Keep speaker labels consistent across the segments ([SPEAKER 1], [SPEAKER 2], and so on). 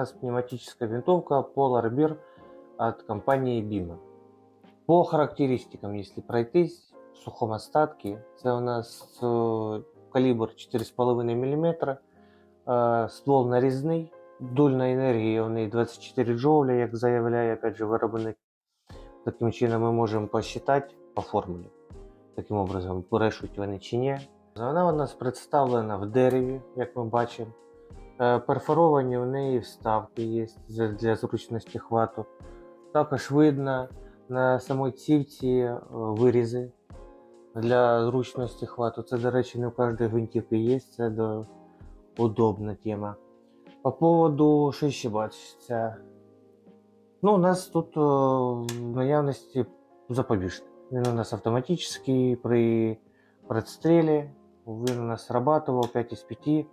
[SPEAKER 1] нас пневматическая винтовка Polar Bear от компании Bima. По характеристикам, если пройтись в сухом остатке, це у нас калібр 4,5 мм, ствол нарізний, дульна енергія у неї 24 джоуля, як заявляє опять же, виробник. Таким чином ми можемо посчитати по формулі. Таким образом, брешуть вони чи ні. Вона у нас представлена в дереві, як ми бачимо. Е, Перфоровані в неї вставки є для- зручності хвату. Також видно на самій цівці е, вирізи для зручності хвату. Це, до речі, не в кожній гвинтівці є, це до... удобна тема. По поводу, що ще бачиться. Ну, у нас тут е, в наявності запобіжник. Він у нас автоматичний при предстрілі. Він у нас срабатував 5 із 5.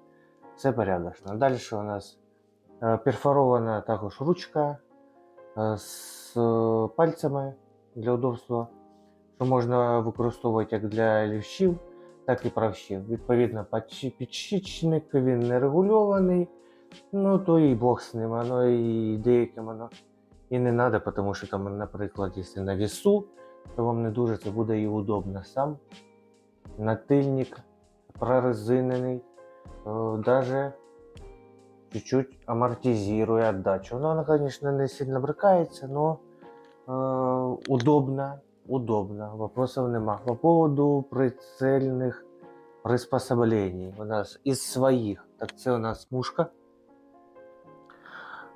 [SPEAKER 1] Все порядочно. Далі у нас е, перфорована також ручка е, з е, пальцями для удобства, що можна використовувати як для лівшів, так і правшів. Відповідно, підщ- він не регульований. Ну, то і Бог з ним, воно і деяким воно і не треба, тому що там, наприклад, якщо на вісу, то вам не дуже це буде і удобно. Сам натильник прорезинений, даже чуть-чуть амортизируя отдачу. Ну, она, конечно, не сильно брыкается, но э, удобно, удобно, вопросов нема. По поводу прицельных приспособлений у нас из своих, так це у нас мушка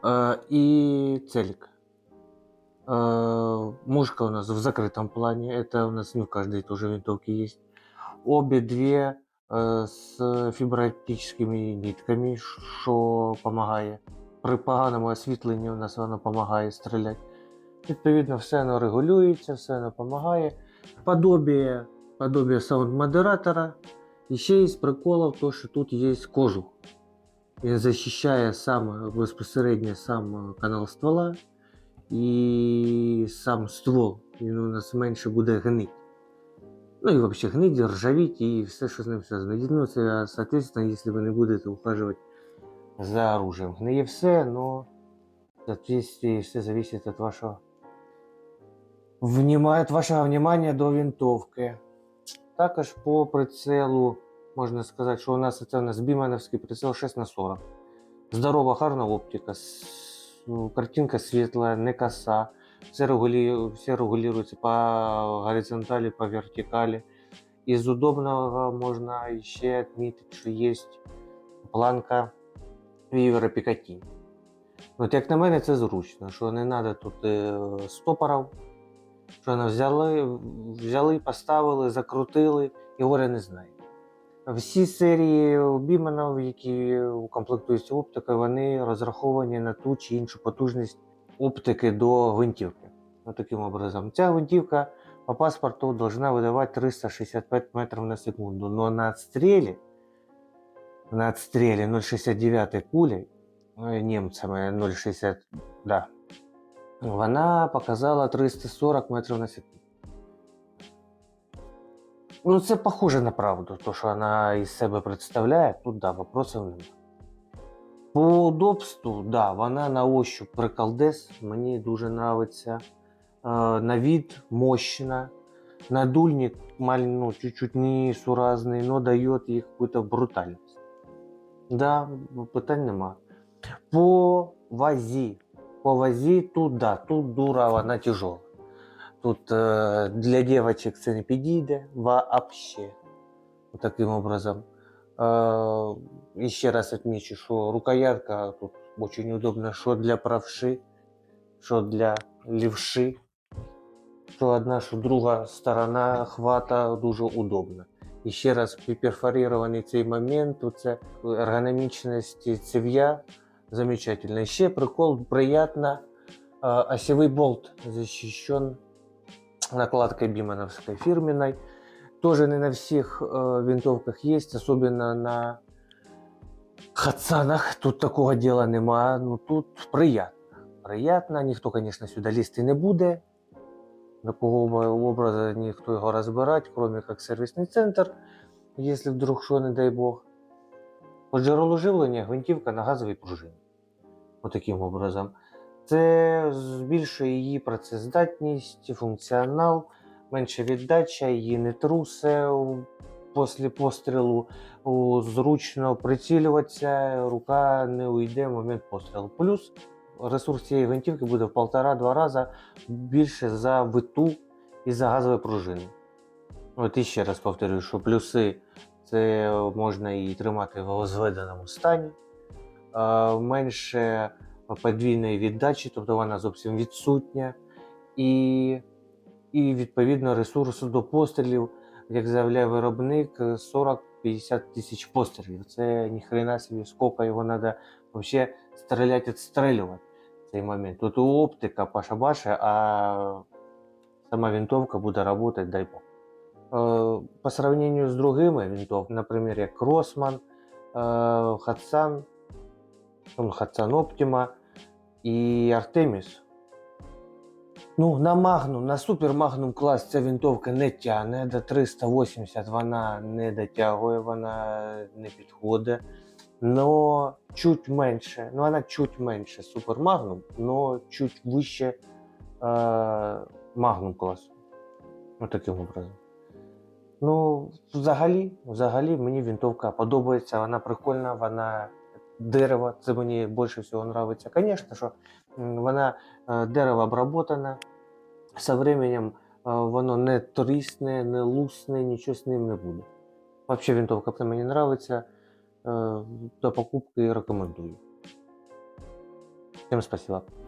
[SPEAKER 1] э, и целик. Э, мушка у нас в закрытом плане, это у нас не в каждой тоже винтовке есть. Обе две з фіброоптичними нитками, що допомагає. При поганому освітленні у нас воно допомагає стріляти. Відповідно, все воно регулюється, все воно допомагає. Подобие, подобие саунд-модератора. І ще із приколів, то, що тут є кожух. Він захищає саме безпосередньо сам канал ствола і сам ствол. Він у нас менше буде гнити. Ну и вообще гнить, ржавіть і все, що з ним зв'язано. Ну, соответственно, якщо ви не будете ухаживать за оружием. Гниє все, но в соответствии все зависит от вашего внима- от вашого внимания до винтовки. Також по прицелу можна сказати, що у нас це у нас бімановський прицел 6 на 40. Здорова, гарна оптика, с- картинка світла, не коса. Все, регулі... все регулируется по горизонтали, по вертикали. Из удобного можно еще отметить, что есть планка вівера Пікатінь. От як на мене, це зручно, що не треба тут е, стопорів, що вони взяли, взяли, поставили, закрутили і горе не знає. Всі серії Біманов, які комплектуються оптикою, вони розраховані на ту чи іншу потужність оптики до гвинтівки. Ну, таким образом, ця гвинтівка по паспорту должна выдавать 365 метров на секунду, но на отстреле, на отстреле 0,69 кулей, э, немцами 0,60, да, вона показала 340 метрів на секунду. Ну, це похоже на правду, то, що вона із себе представляє, тут да, вопросів немає. По удобству, да, вона на ощупь приколдес, мені дуже нравиться. Э, на вид мощно. Надульник маль, ну, чуть-чуть несуразный, но дает ей какую-то брутальность. Да, питань нема. По вазі. По вазі тут, да, тут дура, вона тяжела. Тут е, для дівчаток це не підійде вообще. Вот таким образом. Е, і ще раз отмечу, що рукоятка тут очень удобна, що для правши, що для лівши. Що одна, що друга сторона хвата дуже удобна. І ще раз перфорований цей момент, це ергономічність цев'я замечательно. І ще прикол, приятно, э, осевой болт защищен накладкой бимановской фирменной. Тоже не на всех э, винтовках есть, особенно на хацанах. Тут такого дела нема. Ну тут приятно. Приятно. Ніхто, конечно, сюди лізти не буде. Такого образу ніхто його розбирати, кроме як сервісний центр, якщо вдруг що, не дай Бог. По джерелу живлення гвинтівка на газовій пружині. отаким образом. Це збільшує її працездатність, функціонал, менша віддача, її не трусе після пострілу, зручно прицілюватися, рука не уйде в момент пострілу. Плюс ресурс цієї гвинтівки буде в полтора-два рази більше за виту і за газові пружини. От і ще раз повторюю, що плюси це можна її тримати в зведеному стані, менше подвійної віддачі, тобто вона зовсім відсутня, і, і відповідно ресурсу до пострілів, як заявляє виробник, 40-50 тисяч пострілів. Це ніхрена собі, скільки його треба взагалі стріляти, відстрілювати в цей момент. Тут оптика паша-баша, а сама винтовка буде працювати, дай Бог. Э, По сравнению с другими винтовками, например, як Кросман, э, Хатсан, Хатсан Оптима і Артеміс. Ну, на Магнум, на Супер Магнум клас ця винтовка не тягне до 380, вона не дотягує, вона не підходить. Но чуть менше, ну вона чуть менше Супер Магнум, но чуть вище е, Магнум класу. Ось таким образом. Ну, взагалі, взагалі мені винтовка подобається, вона прикольна, вона дерево, це мені більше всього подобається. Звісно, що вона е, дерево обработана. Со временем е, воно не трісне, не лусне, нічого з ним не буде. Взагалі винтовка мені подобається. До покупки рекомендую. Всім спасибо.